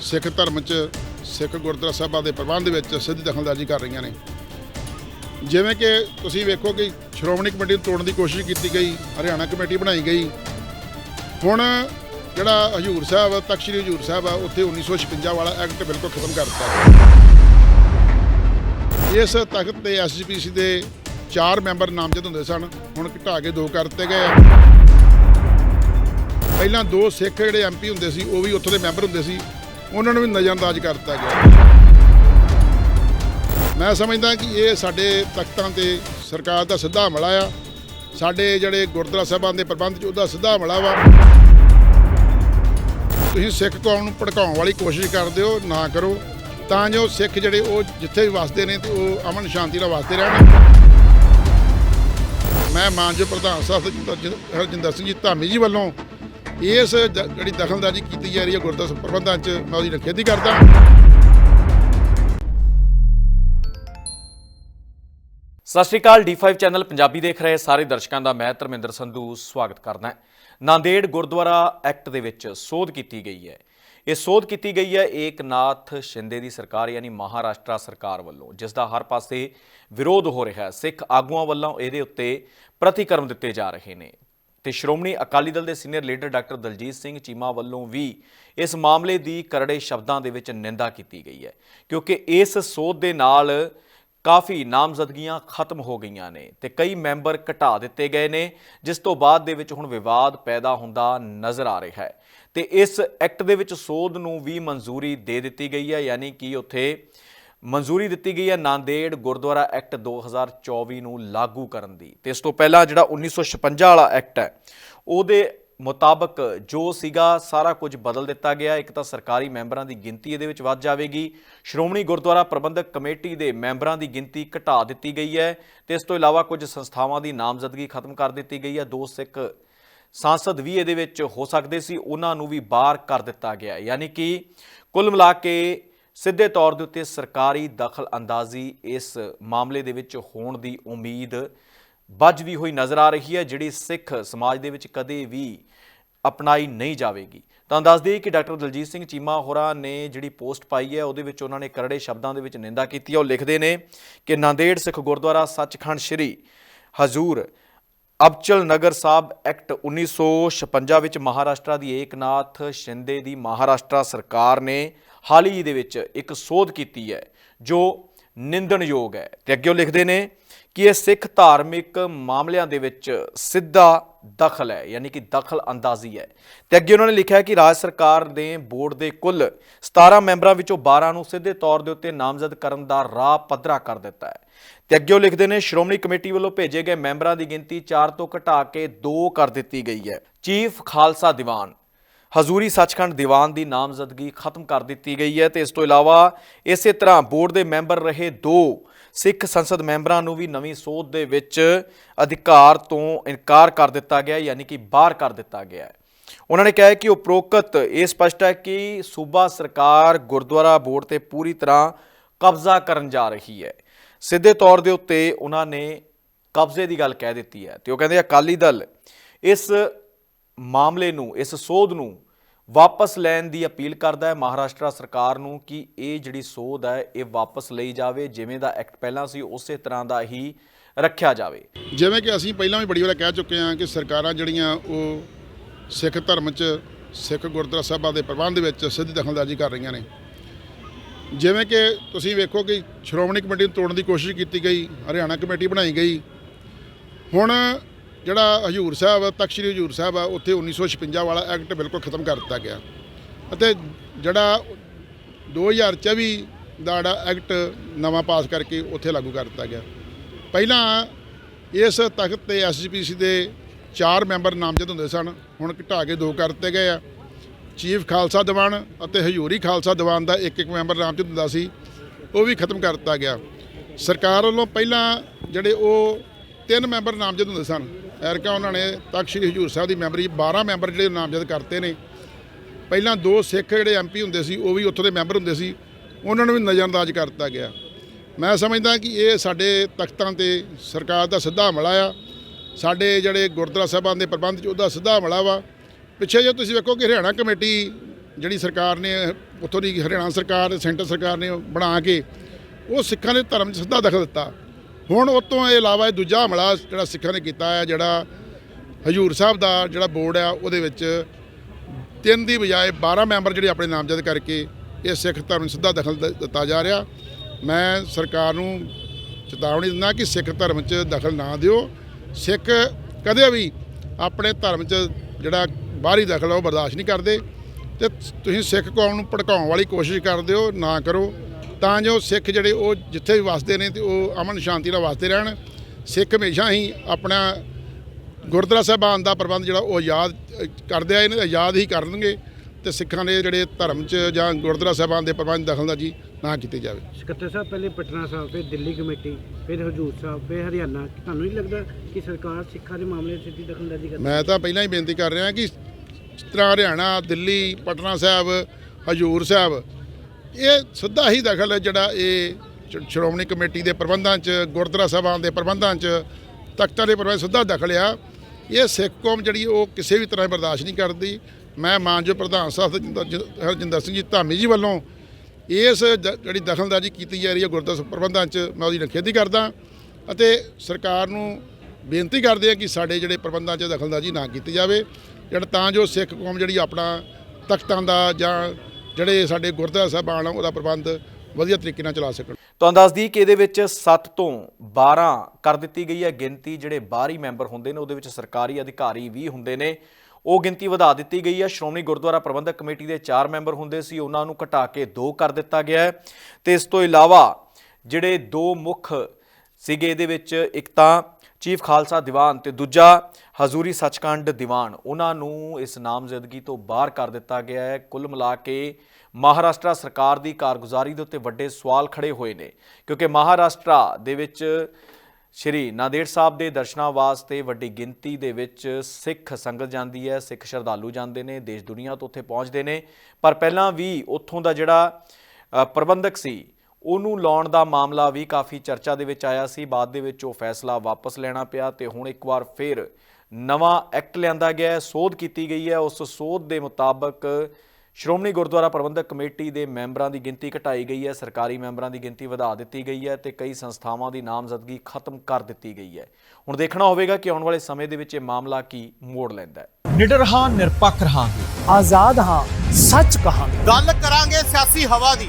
ਸਿੱਖ ਧਰਮ 'ਚ ਸਿੱਖ ਗੁਰਦੁਆਰਾ ਸਾਹਿਬਾਂ ਦੇ ਪ੍ਰਬੰਧ ਵਿੱਚ ਸਿੱਧੀ ਦਖਲਅੰਦਾਜ਼ੀ ਕਰ ਰਹੀਆਂ ਨੇ। ਜਿਵੇਂ ਕਿ ਤੁਸੀਂ ਵੇਖੋ ਕਿ ਸ਼੍ਰੋਮਣੀ ਕਮੇਟੀ ਨੂੰ ਤੋੜਨ ਦੀ ਕੋਸ਼ਿਸ਼ ਕੀਤੀ ਗਈ, ਹਰਿਆਣਾ ਕਮੇਟੀ ਬਣਾਈ ਗਈ। ਹੁਣ ਜਿਹੜਾ ਹਜੂਰ ਸਾਹਿਬ, ਤਖਤ ਸ੍ਰੀ ਹਜੂਰ ਸਾਹਿਬ ਆ, ਉੱਥੇ 1956 ਵਾਲਾ ਐਕਟ ਬਿਲਕੁਲ ਖਤਮ ਕਰ ਦਿੱਤਾ। ਇਸ ਤਖਤ ਤੇ ਐਸਜੀਪੀਸੀ ਦੇ ਚਾਰ ਮੈਂਬਰ ਨਾਮਜ਼ਦ ਹੁੰਦੇ ਸਨ, ਹੁਣ ਘਟਾ ਕੇ ਦੋ ਕਰ ਦਿੱਤੇ ਗਏ ਪਹਿਲਾਂ ਦੋ ਸਿੱਖ ਜਿਹੜੇ ਐਮਪੀ ਹੁੰਦੇ ਸੀ, ਉਹ ਵੀ ਉੱਥੋਂ ਦੇ ਮੈਂਬਰ ਹੁੰਦੇ ਸੀ। ਉਹਨਾਂ ਨੂੰ ਵੀ ਨਜ਼ਰਅੰਦਾਜ਼ ਕਰ ਦਿੱਤਾ ਗਿਆ। ਮੈਂ ਸਮਝਦਾ ਕਿ ਇਹ ਸਾਡੇ ਤਖਤਾਂ ਤੇ ਸਰਕਾਰ ਦਾ ਸਿੱਧਾ ਹਮਲਾ ਆ। ਸਾਡੇ ਜਿਹੜੇ ਗੁਰਦੁਆਰਾ ਸਾਹਿਬਾਂ ਦੇ ਪ੍ਰਬੰਧ 'ਚ ਉਹਦਾ ਸਿੱਧਾ ਹਮਲਾ ਵਾ। ਤੁਸੀਂ ਸਿੱਖ ਕੌਮ ਨੂੰ ਭੜਕਾਉਣ ਵਾਲੀ ਕੋਸ਼ਿਸ਼ ਕਰਦੇ ਹੋ, ਨਾ ਕਰੋ। ਤਾਂ ਜੋ ਸਿੱਖ ਜਿਹੜੇ ਉਹ ਜਿੱਥੇ ਵੀ ਵਸਦੇ ਨੇ ਤੇ ਉਹ ਅਮਨ ਸ਼ਾਂਤੀ ਨਾਲ ਵਸਦੇ ਰਹਿਣ। ਮੈਂ ਮਾਨਯੋਗ ਪ੍ਰਧਾਨ ਸਾਹਿਬ ਹਰਜਿੰਦਰ ਸਿੰਘ ਜੀ, ਧਾਮੀ ਜੀ ਵੱਲੋਂ ਇਸ ਜਿਹੜੀ ਦਖਲਅੰਦਾਜ਼ੀ ਕੀਤੀ ਜਾ ਰਹੀ ਹੈ ਗੁਰਦੁਆਰਾ ਪ੍ਰਬੰਧਾਂ 'ਚ, ਮੈਂ ਉਹਦੀ ਨਿਖੇਧੀ ਕਰਦਾ। ਸਤਿ ਸ਼੍ਰੀ ਅਕਾਲ D5 ਚੈਨਲ ਪੰਜਾਬੀ ਦੇਖ ਰਹੇ ਸਾਰੇ ਦਰਸ਼ਕਾਂ ਦਾ, ਮੈਂ ਧਰਮਿੰਦਰ ਸੰਧੂ ਸਵਾਗਤ ਕਰਦਾ ਨਾਂਦੇੜ ਗੁਰਦੁਆਰਾ ਐਕਟ ਦੇ ਵਿੱਚ ਸੋਧ ਕੀਤੀ ਗਈ ਹੈ। ਇਹ ਸੋਧ ਕੀਤੀ ਗਈ ਹੈ ਏਕਨਾਥ ਸ਼ਿੰਦੇ ਦੀ ਸਰਕਾਰ, ਯਾਨੀ ਮਹਾਰਾਸ਼ਟਰ ਸਰਕਾਰ ਵੱਲੋਂ, ਜਿਸ ਦਾ ਹਰ ਪਾਸੇ ਵਿਰੋਧ ਹੋ ਰਿਹਾ ਹੈ। ਸਿੱਖ ਆਗੂਆਂ ਵੱਲੋਂ ਇਹਦੇ ਉੱਤੇ ਪ੍ਰਤੀਕਰਮ ਦਿੱਤੇ ਜਾ ਰਹੇ ਨੇ। ਤੇ ਸ਼੍ਰੋਮਣੀ ਅਕਾਲੀ ਦਲ ਦੇ senior leader doctor Daljit Singh Cheema ਵੱਲੋਂ ਵੀ ਇਸ ਮਾਮਲੇ ਦੀ ਕਰੜੇ ਸ਼ਬਦਾਂ ਦੇ ਵਿੱਚ ਨਿੰਦਾ ਕੀਤੀ ਗਈ ਹੈ, ਕਿਉਂਕਿ ਇਸ ਸੋਧ ਦੇ ਨਾਲ ਕਾਫੀ ਨਾਮਜ਼ਦਗੀਆਂ ਖਤਮ ਹੋ ਗਈਆਂ ਨੇ ਤੇ ਕਈ ਮੈਂਬਰ ਘਟਾ ਦਿੱਤੇ ਗਏ ਨੇ, ਜਿਸ ਤੋਂ ਬਾਅਦ ਦੇ ਵਿੱਚ ਹੁਣ ਵਿਵਾਦ ਪੈਦਾ ਹੁੰਦਾ ਨਜ਼ਰ ਆ ਰਿਹਾ ਹੈ। ਤੇ ਇਸ ਐਕਟ ਦੇ ਵਿੱਚ ਸੋਧ ਨੂੰ ਵੀ ਮਨਜ਼ੂਰੀ ਦੇ ਦਿੱਤੀ ਗਈ ਹੈ, ਯਾਨੀ ਕਿ ਉੱਥੇ ਮਨਜ਼ੂਰੀ ਦਿੱਤੀ ਗਈ ਹੈ ਨਾਂਦੇੜ ਗੁਰਦੁਆਰਾ ਐਕਟ 2024 ਨੂੰ ਲਾਗੂ ਕਰਨ ਦੀ। ਤੇ ਇਸ ਤੋਂ ਪਹਿਲਾਂ ਜਿਹੜਾ 1956 ਵਾਲਾ ਐਕਟ ਹੈ, ਉਹਦੇ ਮੁਤਾਬਕ ਜੋ ਸੀਗਾ, ਸਾਰਾ ਕੁਝ ਬਦਲ ਦਿੱਤਾ ਗਿਆ। ਇੱਕ ਤਾਂ ਸਰਕਾਰੀ ਮੈਂਬਰਾਂ ਦੀ ਗਿਣਤੀ ਇਹਦੇ ਵਿੱਚ ਵੱਧ ਜਾਵੇਗੀ। ਸ਼੍ਰੋਮਣੀ ਗੁਰਦੁਆਰਾ ਪ੍ਰਬੰਧਕ ਕਮੇਟੀ ਦੇ ਮੈਂਬਰਾਂ ਦੀ ਗਿਣਤੀ ਘਟਾ ਦਿੱਤੀ ਗਈ ਹੈ ਤੇ ਇਸ ਤੋਂ ਇਲਾਵਾ ਕੁਝ ਸੰਸਥਾਵਾਂ ਦੀ ਨਾਮਜ਼ਦਗੀ ਖਤਮ ਕਰ ਦਿੱਤੀ ਗਈ ਹੈ। ਦੋ ਸਿੱਖ ਸਾਂਸਦ ਵੀ ਇਹਦੇ ਵਿੱਚ ਹੋ ਸਕਦੇ ਸੀ, ਉਹਨਾਂ ਨੂੰ ਵੀ ਬਾਹਰ ਕਰ ਦਿੱਤਾ ਗਿਆ। ਯਾਨੀ ਕਿ ਕੁੱਲ ਮਿਲਾ ਕੇ ਸਿੱਧੇ ਤੌਰ ਦੇ ਉੱਤੇ ਸਰਕਾਰੀ ਦਖਲ ਅੰਦਾਜ਼ੀ ਇਸ ਮਾਮਲੇ ਦੇ ਵਿੱਚ ਹੋਣ ਦੀ ਉਮੀਦ ਵੱਜਦੀ ਹੋਈ ਨਜ਼ਰ ਆ ਰਹੀ ਹੈ, ਜਿਹੜੀ ਸਿੱਖ ਸਮਾਜ ਦੇ ਵਿੱਚ ਕਦੇ ਵੀ ਅਪਣਾਈ ਨਹੀਂ ਜਾਵੇਗੀ। ਤਾਂ ਦੱਸ ਦਈਏ ਕਿ ਡਾਕਟਰ ਦਲਜੀਤ ਸਿੰਘ ਚੀਮਾ ਹੋਰਾਂ ਨੇ ਜਿਹੜੀ ਪੋਸਟ ਪਾਈ ਹੈ, ਉਹਦੇ ਵਿੱਚ ਉਹਨਾਂ ਨੇ ਕਰੜੇ ਸ਼ਬਦਾਂ ਦੇ ਵਿੱਚ ਨਿੰਦਾ ਕੀਤੀ ਹੈ। ਉਹ ਲਿਖਦੇ ਨੇ ਕਿ ਨਾਂਦੇੜ ਸਿੱਖ ਗੁਰਦੁਆਰਾ ਸੱਚਖੰਡ ਸ੍ਰੀ ਹਜ਼ੂਰ ਅਬਚਲ ਨਗਰ ਸਾਹਿਬ ਐਕਟ 1956 ਵਿੱਚ ਮਹਾਰਾਸ਼ਟਰ ਦੀ ਏਕਨਾਥ ਸ਼ਿੰਦੇ ਦੀ ਮਹਾਰਾਸ਼ਟਰ ਸਰਕਾਰ ਨੇ ਹਾਲ ਹੀ ਦੇ ਵਿੱਚ ਇੱਕ ਸੋਧ ਕੀਤੀ ਹੈ, ਜੋ ਨਿੰਦਣਯੋਗ ਹੈ। ਤੇ ਅੱਗੇ ਉਹ ਲਿਖਦੇ ਨੇ ਕਿ ਇਹ ਸਿੱਖ ਧਾਰਮਿਕ ਮਾਮਲਿਆਂ ਦੇ ਵਿੱਚ ਸਿੱਧਾ ਦਖਲ ਹੈ, ਯਾਨੀ ਕਿ ਦਖਲ ਅੰਦਾਜ਼ੀ ਹੈ। ਤੇ ਅੱਗੇ ਉਹਨਾਂ ਨੇ ਲਿਖਿਆ ਕਿ ਰਾਜ ਸਰਕਾਰ ਨੇ ਬੋਰਡ ਦੇ ਕੁੱਲ 17 ਮੈਂਬਰਾਂ ਵਿੱਚੋਂ 12 ਨੂੰ ਸਿੱਧੇ ਤੌਰ ਦੇ ਉੱਤੇ ਨਾਮਜ਼ਦ ਕਰਨ ਦਾ ਰਾਹ ਪੱਧਰਾ ਕਰ ਦਿੱਤਾ ਹੈ। ਤੇ ਅੱਗੇ ਉਹ ਲਿਖਦੇ ਨੇ, ਸ਼੍ਰੋਮਣੀ ਕਮੇਟੀ ਵੱਲੋਂ ਭੇਜੇ ਗਏ ਮੈਂਬਰਾਂ ਦੀ ਗਿਣਤੀ 4 ਤੋਂ ਘਟਾ ਕੇ 2 ਕਰ ਦਿੱਤੀ ਗਈ ਹੈ। ਚੀਫ ਖਾਲਸਾ ਦੀਵਾਨ ਹਜ਼ੂਰੀ ਸੱਚਖੰਡ ਦੀਵਾਨ ਦੀ ਨਾਮਜ਼ਦਗੀ ਖਤਮ ਕਰ ਦਿੱਤੀ ਗਈ ਹੈ ਤੇ ਇਸ ਤੋਂ ਇਲਾਵਾ ਇਸੇ ਤਰ੍ਹਾਂ ਬੋਰਡ ਦੇ ਮੈਂਬਰ ਰਹੇ ਦੋ ਸਿੱਖ ਸੰਸਦ ਮੈਂਬਰਾਂ ਨੂੰ ਵੀ ਨਵੀਂ ਸੋਧ ਦੇ ਵਿੱਚ ਅਧਿਕਾਰ ਤੋਂ ਇਨਕਾਰ ਕਰ ਦਿੱਤਾ ਗਿਆ, ਯਾਨੀ ਕਿ ਬਾਹਰ ਕਰ ਦਿੱਤਾ ਗਿਆ ਹੈ। ਉਹਨਾਂ ਨੇ ਕਿਹਾ ਕਿ ਉਪਰੋਕਤ ਇਹ ਸਪਸ਼ਟ ਹੈ ਕਿ ਸੂਬਾ ਸਰਕਾਰ ਗੁਰਦੁਆਰਾ ਬੋਰਡ ਤੇ ਪੂਰੀ ਤਰ੍ਹਾਂ ਕਬਜ਼ਾ ਕਰਨ ਜਾ ਰਹੀ ਹੈ। ਸਿੱਧੇ ਤੌਰ ਦੇ ਉੱਤੇ ਉਹਨਾਂ ਨੇ ਕਬਜ਼ੇ ਦੀ ਗੱਲ ਕਹਿ ਦਿੱਤੀ ਹੈ ਤੇ ਉਹ ਕਹਿੰਦੇ ਅਕਾਲੀ ਦਲ ਇਸ ਮਾਮਲੇ ਨੂੰ, ਇਸ ਸੋਧ ਨੂੰ ਵਾਪਸ ਲੈਣ ਦੀ ਅਪੀਲ ਕਰਦਾ ਹੈ ਮਹਾਰਾਸ਼ਟਰ ਸਰਕਾਰ ਨੂੰ ਕਿ ਇਹ ਜਿਹੜੀ ਸੋਧ ਹੈ, ਇਹ ਵਾਪਸ ਲਈ ਜਾਵੇ, ਜਿਵੇਂ ਦਾ ਐਕਟ ਪਹਿਲਾਂ ਸੀ, ਉਸੇ ਤਰ੍ਹਾਂ ਦਾ ਹੀ ਰੱਖਿਆ ਜਾਵੇ। ਜਿਵੇਂ ਕਿ ਅਸੀਂ ਪਹਿਲਾਂ ਵੀ ਬੜੀ ਵਾਰ ਕਹਿ ਚੁੱਕੇ ਹਾਂ ਕਿ ਸਰਕਾਰਾਂ ਜਿਹੜੀਆਂ ਉਹ ਸਿੱਖ ਧਰਮ 'ਚ, ਸਿੱਖ ਗੁਰਦੁਆਰਾ ਸਾਹਿਬਾਂ ਦੇ ਪ੍ਰਬੰਧ ਵਿੱਚ ਸਿੱਧੀ ਦਖਲਅੰਦਾਜ਼ੀ ਕਰ ਰਹੀਆਂ ਨੇ। ਜਿਵੇਂ ਕਿ ਤੁਸੀਂ ਵੇਖੋ ਕਿ ਸ਼੍ਰੋਮਣੀ ਕਮੇਟੀ ਨੂੰ ਤੋੜਨ ਦੀ ਕੋਸ਼ਿਸ਼ ਕੀਤੀ ਗਈ, ਹਰਿਆਣਾ ਕਮੇਟੀ ਬਣਾਈ ਗਈ। ਹੁਣ ਜਿਹੜਾ ਹਜੂਰ ਸਾਹਿਬ, ਤਖਤ ਸ੍ਰੀ ਹਜੂਰ ਸਾਹਿਬ ਆ, ਉੱਥੇ 1956 ਵਾਲਾ ਐਕਟ ਬਿਲਕੁਲ ਖਤਮ ਕਰ ਦਿੱਤਾ ਗਿਆ। ਅਤੇ ਜਿਹੜਾ 2024 ਦਾ ਜਿਹੜਾ ਐਕਟ ਨਵਾਂ ਪਾਸ ਕਰਕੇ ਉੱਥੇ ਲਾਗੂ ਕਰ ਦਿੱਤਾ ਗਿਆ। ਪਹਿਲਾਂ ਇਸ ਤਖਤ ਤੇ ਐਸਜੀਪੀਸੀ ਦੇ ਚਾਰ ਮੈਂਬਰ ਨਾਮਜ਼ਦ ਹੁੰਦੇ ਸਨ। ਹੁਣ ਘਟਾ ਕੇ ਦੋ ਕਰ ਦਿੱਤੇ ਗਏ ਆ। ਚੀਫ ਖਾਲਸਾ ਦੀਵਾਨ ਅਤੇ ਹਜੂਰੀ ਖਾਲਸਾ ਦੀਵਾਨ ਦਾ ਇੱਕ ਇੱਕ ਮੈਂਬਰ ਨਾਮਜ਼ਦ ਹੁੰਦਾ ਸੀ, ਉਹ ਵੀ ਖਤਮ ਕਰ ਦਿੱਤਾ ਗਿਆ। ਸਰਕਾਰ ਵੱਲੋਂ ਪਹਿਲਾਂ ਜਿਹੜੇ ਉਹ ਤਿੰਨ ਮੈਂਬਰ ਨਾਮਜ਼ਦ ਹੁੰਦੇ ਸਨ ਐਰਕਾ ਉਹਨਾਂ ਨੇ ਤਖਤ ਸ੍ਰੀ ਹਜੂਰ ਸਾਹਿਬ ਦੀ ਮੈਂਬਰੀ 12 ਮੈਂਬਰ ਜਿਹੜੇ ਨਾਮਜ਼ਦ ਕਰਤੇ ਨੇ। ਪਹਿਲਾਂ ਦੋ ਸਿੱਖ ਜਿਹੜੇ ਐਮਪੀ ਹੁੰਦੇ ਸੀ, ਉਹ ਵੀ ਉੱਥੋਂ ਦੇ ਮੈਂਬਰ ਹੁੰਦੇ ਸੀ। ਉਹਨਾਂ ਨੂੰ ਵੀ ਨਜ਼ਰਅੰਦਾਜ਼ ਕਰ ਦਿੱਤਾ ਗਿਆ। ਮੈਂ ਸਮਝਦਾ ਕਿ ਇਹ ਸਾਡੇ ਤਖਤਾਂ ਤੇ ਸਰਕਾਰ ਦਾ ਸਿੱਧਾ ਹਮਲਾ ਆ। ਸਾਡੇ ਜਿਹੜੇ ਗੁਰਦੁਆਰਾ ਸਾਹਿਬਾਂ ਦੇ ਪ੍ਰਬੰਧ 'ਚ ਉਹਦਾ ਸਿੱਧਾ ਹਮਲਾ ਵਾ। ਪਿੱਛੇ ਜੇ ਤੁਸੀਂ ਵੇਖੋ ਕਿ ਹਰਿਆਣਾ ਕਮੇਟੀ ਜਿਹੜੀ ਸਰਕਾਰ ਨੇ, ਉੱਥੋਂ ਦੀ ਹਰਿਆਣਾ ਸਰਕਾਰ, ਸੈਂਟਰ ਸਰਕਾਰ ਨੇ ਬਣਾ ਕੇ ਉਹ ਸਿੱਖਾਂ ਦੇ ਧਰਮ 'ਚ ਸਿੱਧਾ ਦਖਲ ਦਿੱਤਾ। ਹੁਣ ਉਹ ਤੋਂ ਇਹ ਇਲਾਵਾ ਇਹ ਦੂਜਾ ਹਮਲਾ ਜਿਹੜਾ ਸਿੱਖਾਂ ਨੇ ਕੀਤਾ ਹੈ, ਜਿਹੜਾ ਹਜੂਰ ਸਾਹਿਬ ਦਾ ਜਿਹੜਾ ਬੋਰਡ ਆ ਉਹਦੇ ਵਿੱਚ ਤਿੰਨ ਦੀ ਬਜਾਏ 12 ਮੈਂਬਰ ਜਿਹੜੇ ਆਪਣੇ ਨਾਮਜ਼ਦ ਕਰਕੇ ਇਹ ਸਿੱਖ ਧਰਮ ਨੂੰ ਸਿੱਧਾ ਦਖਲ ਦਿੱਤਾ ਜਾ ਰਿਹਾ। ਮੈਂ ਸਰਕਾਰ ਨੂੰ ਚੇਤਾਵਨੀ ਦਿੰਦਾ ਕਿ ਸਿੱਖ ਧਰਮ 'ਚ ਦਖਲ ਨਾ ਦਿਓ। ਸਿੱਖ ਕਦੇ ਵੀ ਆਪਣੇ ਧਰਮ 'ਚ ਜਿਹੜਾ ਬਾਹਰੀ ਦਖਲ ਆ, ਉਹ ਬਰਦਾਸ਼ਤ ਨਹੀਂ ਕਰਦੇ। ਤੇ ਤੁਸੀਂ ਸਿੱਖ ਕੌਮ ਨੂੰ ਭੜਕਾਉਣ ਵਾਲੀ ਕੋਸ਼ਿਸ਼ ਕਰਦੇ ਹੋ ਨਾ ਕਰੋ। ਤਾਂ ਜੋ ਸਿੱਖ ਜਿਹੜੇ ਉਹ ਜਿੱਥੇ ਵੀ ਵਸਦੇ ਨੇ ਤੇ ਉਹ ਅਮਨ ਸ਼ਾਂਤੀ ਨਾਲ ਵਸਦੇ ਰਹਿਣ। ਸਿੱਖ ਹਮੇਸ਼ਾ ਹੀ ਆਪਣਾ ਗੁਰਦੁਆਰਾ ਸਾਹਿਬਾਨ ਦਾ ਪ੍ਰਬੰਧ ਜਿਹੜਾ ਉਹ ਅ, ਕਰਦੇ ਆਏ ਨੇ ਆਜ਼ਾਦ ਹੀ ਕਰਨਗੇ ਤੇ ਸਿੱਖਾਂ ਦੇ ਜਿਹੜੇ ਧਰਮ 'ਚ ਜਾਂ ਗੁਰਦੁਆਰਾ ਸਾਹਿਬਾਨ ਦੇ ਪ੍ਰਬੰਧ ਦਖਲਅੰਦਾਜ਼ੀ ਨਾ ਕੀਤੀ ਜਾਵੇ। ਸਕੱਤਰ ਸਾਹਿਬ ਪਹਿਲੇ ਪਟਨਾ ਸਾਹਿਬ ਫਿਰ ਦਿੱਲੀ ਕਮੇਟੀ ਫਿਰ ਹਜੂਰ ਸਾਹਿਬ ਫਿਰ ਹਰਿਆਣਾ। ਤੁਹਾਨੂੰ ਨਹੀਂ ਲੱਗਦਾ ਕਿ ਸਰਕਾਰ ਸਿੱਖਾਂ ਦੇ ਮਾਮਲੇ 'ਚ ਸਿੱਧੀ ਦਖਲਅੰਦਾਜ਼ੀ ਕਰਦੀ ਹੈ? ਮੈਂ ਤਾਂ ਪਹਿਲਾਂ ਹੀ ਬੇਨਤੀ ਕਰ ਰਿਹਾ ਕਿ ਜਿਸ ਤਰ੍ਹਾਂ ਹਰਿਆਣਾ ਦਿੱਲੀ ਪਟਨਾ ਸਾਹਿਬ ਹਜੂਰ ਸਾਹਿਬ ਇਹ ਸਿੱਧਾ ਹੀ ਦਖਲ ਹੈ ਜਿਹੜਾ ਇਹ ਸ਼- ਸ਼੍ਰੋਮਣੀ ਕਮੇਟੀ ਦੇ ਪ੍ਰਬੰਧਾਂ 'ਚ, ਗੁਰਦੁਆਰਾ ਸਾਹਿਬਾਨ ਦੇ ਪ੍ਰਬੰਧਾਂ 'ਚ, ਤਖਤਾਂ ਦੇ ਪ੍ਰਬੰਧ ਸਿੱਧਾ ਦਖਲ ਆ। ਇਹ ਸਿੱਖ ਕੌਮ ਜਿਹੜੀ ਉਹ ਕਿਸੇ ਵੀ ਤਰ੍ਹਾਂ ਬਰਦਾਸ਼ਤ ਨਹੀਂ ਕਰਦੀ। ਮੈਂ ਮਾਨਯੋਗ ਪ੍ਰਧਾਨ ਸਾਹਿਬ ਹਰਜਿੰਦਰ- ਸਿੰਘ ਜੀ ਧਾਮੀ ਜੀ ਵੱਲੋਂ ਇਸ ਜ- ਜਿਹੜੀ ਦਖਲਅੰਦਾਜ਼ੀ ਕੀਤੀ ਜਾ ਰਹੀ ਹੈ ਗੁਰਦੁਆਰਾ ਪ੍ਰਬੰਧਾਂ 'ਚ, ਮੈਂ ਉਹਦੀ ਨਿਖੇਧੀ ਕਰਦਾ ਅਤੇ ਸਰਕਾਰ ਨੂੰ ਬੇਨਤੀ ਕਰਦੇ ਆ ਕਿ ਸਾਡੇ ਜਿਹੜੇ ਪ੍ਰਬੰਧਾਂ 'ਚ ਦਖਲਅੰਦਾਜ਼ੀ ਨਾ ਕੀਤੀ ਜਾਵੇ। ਜਿਹੜਾ ਤਾਂ ਜੋ ਸਿੱਖ ਕੌਮ ਜਿਹੜੀ ਆਪਣਾ ਤਖਤਾਂ ਦਾ ਜਾਂ ਜਿਹੜੇ ਸਾਡੇ ਗੁਰਦੁਆਰਾ ਸਾਹਿਬਾਨ ਆ, ਉਹਦਾ ਪ੍ਰਬੰਧ ਵਧੀਆ ਤਰੀਕੇ ਨਾਲ ਚਲਾ ਸਕਣ। ਤੁਹਾਨੂੰ ਦੱਸ ਦਈਏ ਕਿ ਇਹਦੇ ਵਿੱਚ 7 ਤੋਂ 12 ਕਰ ਦਿੱਤੀ ਗਈ ਹੈ ਗਿਣਤੀ, ਜਿਹੜੇ ਬਾਹਰੀ ਮੈਂਬਰ ਹੁੰਦੇ ਨੇ, ਉਹਦੇ ਵਿੱਚ ਸਰਕਾਰੀ ਅਧਿਕਾਰੀ ਵੀ ਹੁੰਦੇ ਨੇ। ਉਹ ਗਿਣਤੀ ਵਧਾ ਦਿੱਤੀ ਗਈ ਹੈ। ਸ਼੍ਰੋਮਣੀ ਗੁਰਦੁਆਰਾ ਪ੍ਰਬੰਧਕ ਕਮੇਟੀ ਦੇ 4 ਮੈਂਬਰ ਹੁੰਦੇ ਸੀ, ਉਹਨਾਂ ਨੂੰ ਘਟਾ ਕੇ 2 ਕਰ ਦਿੱਤਾ ਗਿਆ ਹੈ। ਤੇ ਇਸ ਤੋਂ ਇਲਾਵਾ ਜਿਹੜੇ ਦੋ ਮੁੱਖ ਸੀਗੇ ਇਹਦੇ ਵਿੱਚ, ਇੱਕ ਤਾਂ ਚੀਫ ਖਾਲਸਾ ਦੀਵਾਨ ਤੇ ਦੂਜਾ ਹਜ਼ੂਰੀ ਸੱਚਖੰਡ ਦੀਵਾਨ। ਉਹਨਾਂ ਨੂੰ ਇਸ ਨਾਮਜ਼ਦਗੀ ਤੋਂ ਬਾਹਰ ਕਰ ਦਿੱਤਾ ਗਿਆ ਹੈ। ਕੁੱਲ ਮਿਲਾ ਕੇ ਮਹਾਰਾਸ਼ਟਰ ਸਰਕਾਰ ਦੀ ਕਾਰਗੁਜ਼ਾਰੀ ਦੇ ਉੱਤੇ ਵੱਡੇ ਸਵਾਲ ਖੜੇ ਹੋਏ ਨੇ। ਕਿਉਂਕਿ ਮਹਾਰਾਸ਼ਟਰ ਦੇ ਵਿੱਚ ਸ਼੍ਰੀ ਨਾਂਦੇੜ ਸਾਹਿਬ ਦੇ ਦਰਸ਼ਨਾਂ ਵਾਸਤੇ ਵੱਡੀ ਗਿਣਤੀ ਦੇ ਵਿੱਚ ਸਿੱਖ ਸੰਗਤ ਜਾਂਦੀ ਹੈ। ਸਿੱਖ ਸ਼ਰਧਾਲੂ ਜਾਂਦੇ ਨੇ, ਦੇਸ਼ ਦੁਨੀਆ ਤੋਂ ਉੱਥੇ ਪਹੁੰਚਦੇ ਨੇ। ਪਰ ਪਹਿਲਾਂ ਵੀ ਉੱਥੋਂ ਦਾ ਜਿਹੜਾ ਪ੍ਰਬੰਧਕ ਸੀ ਉਹਨੂੰ ਲਾਉਣ ਦਾ ਮਾਮਲਾ ਵੀ ਕਾਫੀ ਚਰਚਾ ਦੇ ਵਿੱਚ ਆਇਆ ਸੀ। ਬਾਅਦ ਦੇ ਵਿੱਚ ਉਹ ਫੈਸਲਾ ਵਾਪਸ ਲੈਣਾ ਪਿਆ ਤੇ ਹੁਣ ਇੱਕ ਵਾਰ ਫਿਰ ਨਵਾਂ ਐਕਟ ਲਿਆਂਦਾ ਗਿਆ ਹੈ। ਸੋਧ ਕੀਤੀ ਗਈ ਹੈ। ਉਸ ਸੋਧ ਦੇ ਮੁਤਾਬਕ ਸ਼੍ਰੋਮਣੀ ਗੁਰਦੁਆਰਾ ਪ੍ਰਬੰਧਕ ਕਮੇਟੀ ਦੇ ਮੈਂਬਰਾਂ ਦੀ ਗਿਣਤੀ ਘਟਾਈ ਗਈ ਹੈ। ਸਰਕਾਰੀ ਮੈਂਬਰਾਂ ਦੀ ਗਿਣਤੀ ਵਧਾ ਦਿੱਤੀ ਗਈ ਹੈ ਤੇ ਕਈ ਸੰਸਥਾਵਾਂ ਦੀ ਨਾਮਜ਼ਦਗੀ ਖਤਮ ਕਰ ਦਿੱਤੀ ਗਈ ਹੈ। ਹੁਣ ਦੇਖਣਾ ਹੋਵੇਗਾ ਕਿ ਆਉਣ ਵਾਲੇ ਸਮੇਂ ਦੇ ਵਿੱਚ ਇਹ ਮਾਮਲਾ ਕੀ ਮੋੜ ਲੈਂਦਾ ਹੈ। ਨਿਡਰ ਹਾਂ ਨਿਰਪੱਖ ਰਹਾਂਗੇ। ਆਜ਼ਾਦ ਹਾਂ ਸੱਚ ਕਹਾਂਗੇ। ਗੱਲ ਕਰਾਂਗੇ ਸਿਆਸੀ ਹਵਾ ਦੀ।